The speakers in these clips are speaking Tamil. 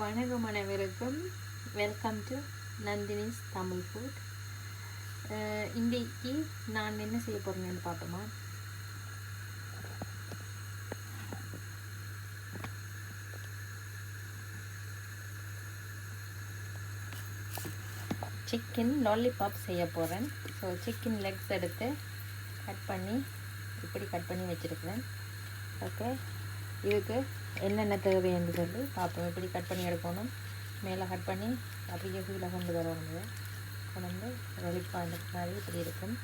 வணக்கம் அனைவருக்கும். Welcome to Nandini's Tamil food இன்றைக்கு நான் என்ன செய்ய போகிறேன்னு பார்த்தோமா சிக்கன் லாலிபாப் செய்ய போகிறேன் ஸோ சிக்கன் லெக்ஸ் எடுத்து கட் பண்ணி இப்படி கட் பண்ணி வச்சுருக்கிறேன். ஓகே இதுக்கு என்னென்ன தேவைன்னு சொல்லி பார்ப்போம். இப்படி கட் பண்ணி எடுக்கணும்? மேலே கட் பண்ணி அப்படியே கீழே கொண்டு வரணும். கொண்டு வந்து வெளிப்பாடு மாதிரி இப்படி இருக்கும்.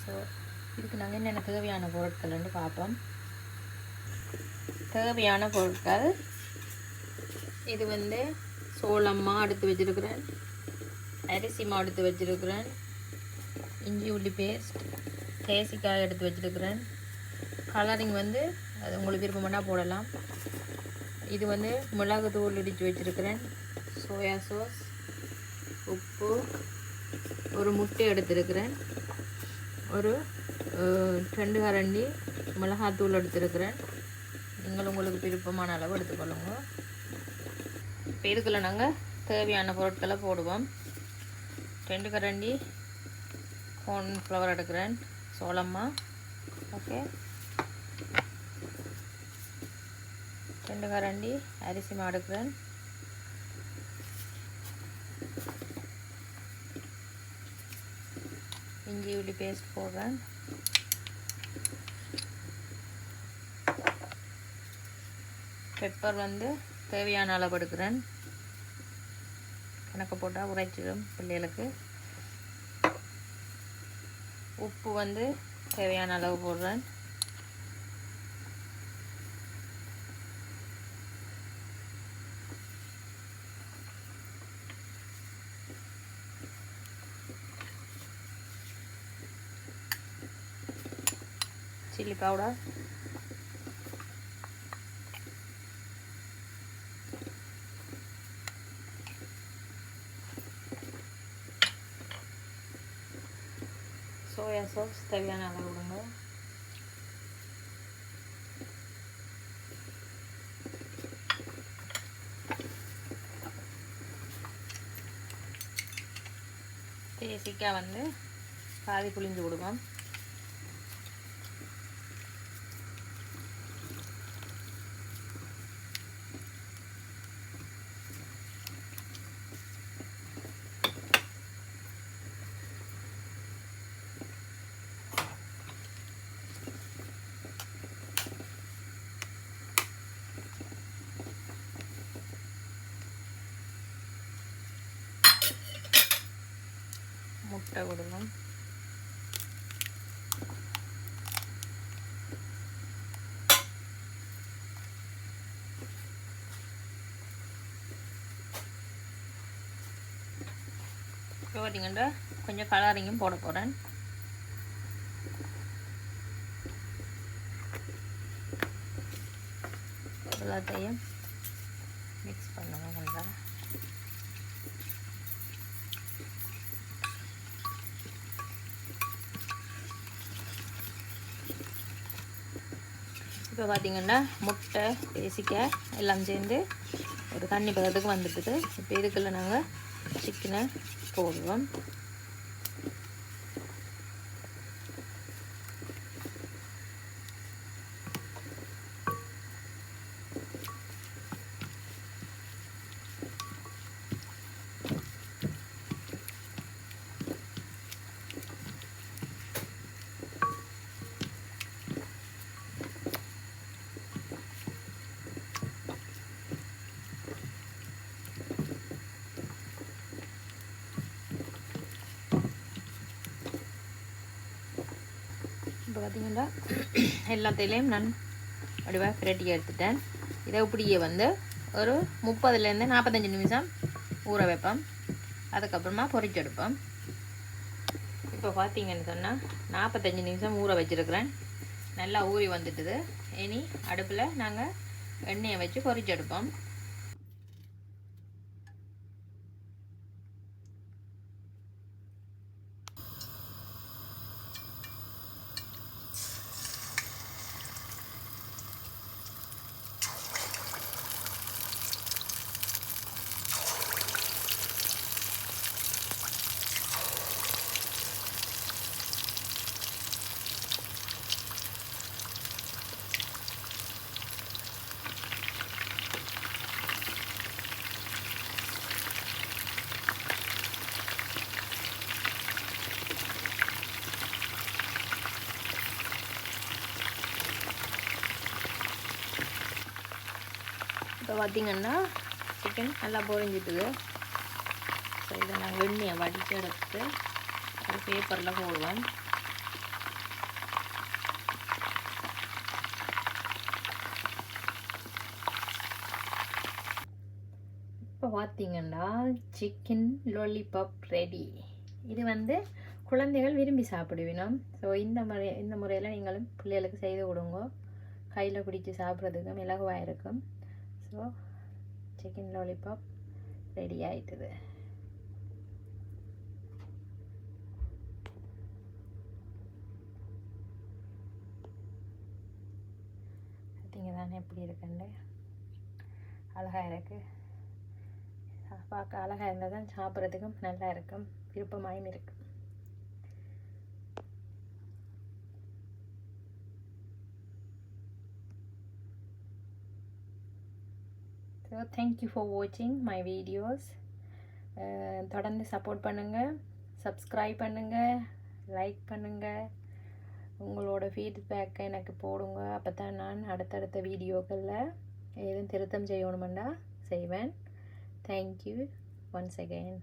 ஸோ இதுக்கு நாங்கள் என்னென்ன தேவையான பொருட்கள்னு பார்ப்போம். தேவையான பொருட்கள். இது வந்து சோளம்மா எடுத்து வச்சுருக்கிறேன். அரிசி மா எடுத்து வச்சுருக்கிறேன். இஞ்சி உள்ளி பேஸ்ட் தேசிக்காய் எடுத்து வச்சுருக்கிறேன். கலரிங் வந்து அது உங்களுக்கு விருப்பம்னா போடலாம். இது வந்து மிளகு தூள் இடித்து வச்சுருக்கிறேன். சோயா சாஸ் உப்பு ஒரு முட்டை எடுத்திருக்கிறேன். ஒரு ரெண்டு கரண்டி மிளகாத்தூள் எடுத்திருக்கிறேன். நீங்கள் உங்களுக்கு விருப்பமான அளவு எடுத்துக்கொள்ளுங்க. இப்போ இதுக்குள்ள நாங்கள் தேவையான பொருட்களை போடுவோம். ரெண்டு கரண்டி கார்ன்ஃப்ளவர் எடுக்கிறேன். சோளம்மா ஓகே ரெண்டு கரண்டி அரிசி மா எடுக்கிறேன். இஞ்சி உள்ளி பேஸ்ட் போடுறேன். பெப்பர் வந்து தேவையான அளவு எடுக்கிறேன். கணக்கு போட்டால் உரைச்சிடும் பிள்ளைகளுக்கு. உப்பு வந்து தேவையான அளவு போடுறேன். சில்லி பவுடர் சோயா சாஸ் தேவையான அளவு விடுங்க தேசிக்காய் வந்து பாதி புளிஞ்சு விடுவோம் முட்டை விடுவோம் இப்போ பார்த்தீங்கன்னா கொஞ்சம் கலரிங்கும் போட போகிறேன் எல்லாத்தையும் மிக்ஸ் பண்ணுவோம் கொஞ்சம் இப்போ பார்த்தீங்கன்னா முட்டை பேசிக்காய் எல்லாம் சேர்ந்து ஒரு தண்ணி பதத்துக்கு வந்துட்டுது இப்போ இதுக்குள்ள நாங்கள் சிக்கனை போடுவோம் பார்த்தீங்கன்னா எல்லாத்தையும் நான் வடிவாக பிரட்டி எடுத்துட்டேன். இதை இப்படியே வந்து ஒரு முப்பதுலேருந்து நாற்பத்தஞ்சு நிமிஷம் ஊற வைப்போம். அதுக்கப்புறமா பொரிச்செடுப்போம் இப்போ பார்த்தீங்கன்னு சொன்னால் நாற்பத்தஞ்சு நிமிஷம் ஊற வச்சுருக்கிறேன். நல்லா ஊறி வந்துட்டுது. இனி அடுப்பில் நாங்கள் எண்ணெயை வச்சு இப்போ பார்த்தீங்கன்னா சிக்கன் நல்லா பொறிஞ்சிட்டுது ஸோ இதை நாங்கள் எண்ணெயை வடித்து எடுத்து ஒரு பேப்பரில் போடுவோம் இப்போ பார்த்தீங்கன்னா சிக்கன் லாலிபாப் ரெடி இது வந்து குழந்தைகள் விரும்பி சாப்பிடுவினோம். ஸோ இந்த முறை இந்த முறையில் நீங்களும் பிள்ளைகளுக்கு செய்து கொடுங்க. கையில் பிடிச்சி சாப்பிட்றதுக்கும் மிளகுவாக இருக்கும். ஸோ சிக்கன் லாலிபாப் ரெடி ஆயிட்டுது பார்த்தீங்க தானே எப்படி இருக்குன்னு அழகாக இருக்குது பார்க்க அழகாக இருந்தால் தான் சாப்பிட்றதுக்கும் நல்லா இருக்கும் விருப்பமாயும் இருக்குது ஸோ தேங்க்யூ ஃபார் வாட்சிங் மை வீடியோஸ் தொடர்ந்து சப்போர்ட் பண்ணுங்கள் சப்ஸ்கிரைப் பண்ணுங்கள் லைக் பண்ணுங்கள் உங்களோட ஃபீட்பேக்கை எனக்கு போடுங்க. அப்போ தான் நான் அடுத்தடுத்த வீடியோக்களில் எதுவும் திருத்தம் செய்யணுமெண்டா செய்வேன். Thank you once again